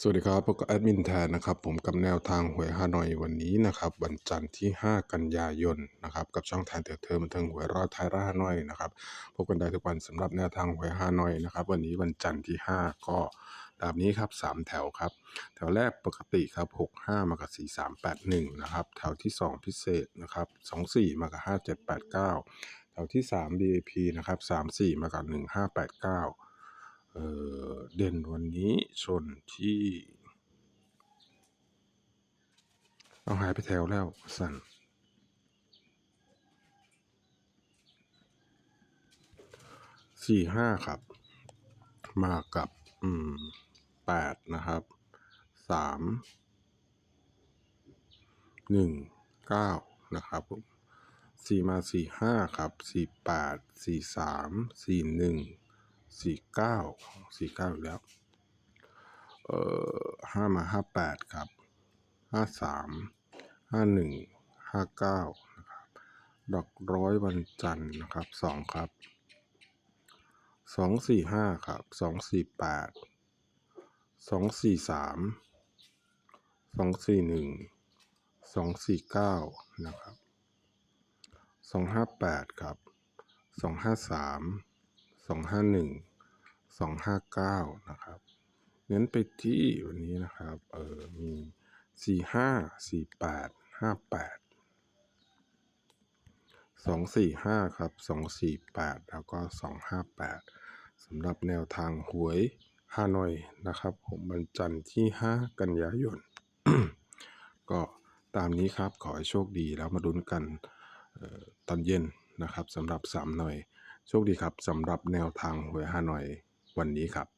สวัสดีครับพบกับแอดมินแทนนะครับ ผมกับแนวทางหวยฮานอยวันนี้นะครับ วันจันทร์ที่ 5 กันยายนนะครับกับช่องแทนเถื่อเทอมบันเทิงหวยรอดท้ายร่าฮานอยนะครับพบกันได้ทุกวันสำหรับแนวทางหวยฮานอยนะครับ วันนี้วันจันทร์ที่ 5 ก็แบบนี้ครับ 3 แถวครับ แถวแรกปกติครับ 65 มากับ 4381 นะครับ แถวที่ 2 พิเศษนะครับ 24 มากับ 5789 แถวที่ 3 BAP นะครับ 34 มากับ 1589 เออเด่นวันนี้ชนที่เอาหายไปแถวแล้วสั่นสี่ห้าครับ มากับอืมแปดนะครับสามหนึ่งเก้านะครับผมสี่มาสี่ห้าครับสี่แปดสี่สามสี่หนึ่ง สี่เก้าสี่เก้าอีกแล้ว เอ่อห้ามาห้าแปดครับห้าสามห้าหนึ่งห้าเก้านะครับ ดอกร้อยวันจันทร์นะครับสองครับสองสี่ห้าครับสองสี่แปดสองสี่สามสองสี่หนึ่งสองสี่เก้านะครับสองห้าแปดครับสองห้าสาม สองห้าหนึ่งสองห้าเก้านะครับเน้นไปที่วันนี้นะครับเออมีสี่ห้าสี่แปดห้าแปดสองสี่ห้าครับสองสี่แปดแล้วก็สองห้าแปดสำหรับแนวทางหวยฮานอยนะครับ ผมวันจันทร์ที่ห้ากันยายน ก็ตามนี้ครับขอให้โชคดีแล้วมาดุนกันออตอนเย็นนะครับสำหรับสามหน่อย โชคดีครับสำหรับแนวทางหวยฮานอยวันนี้ครับ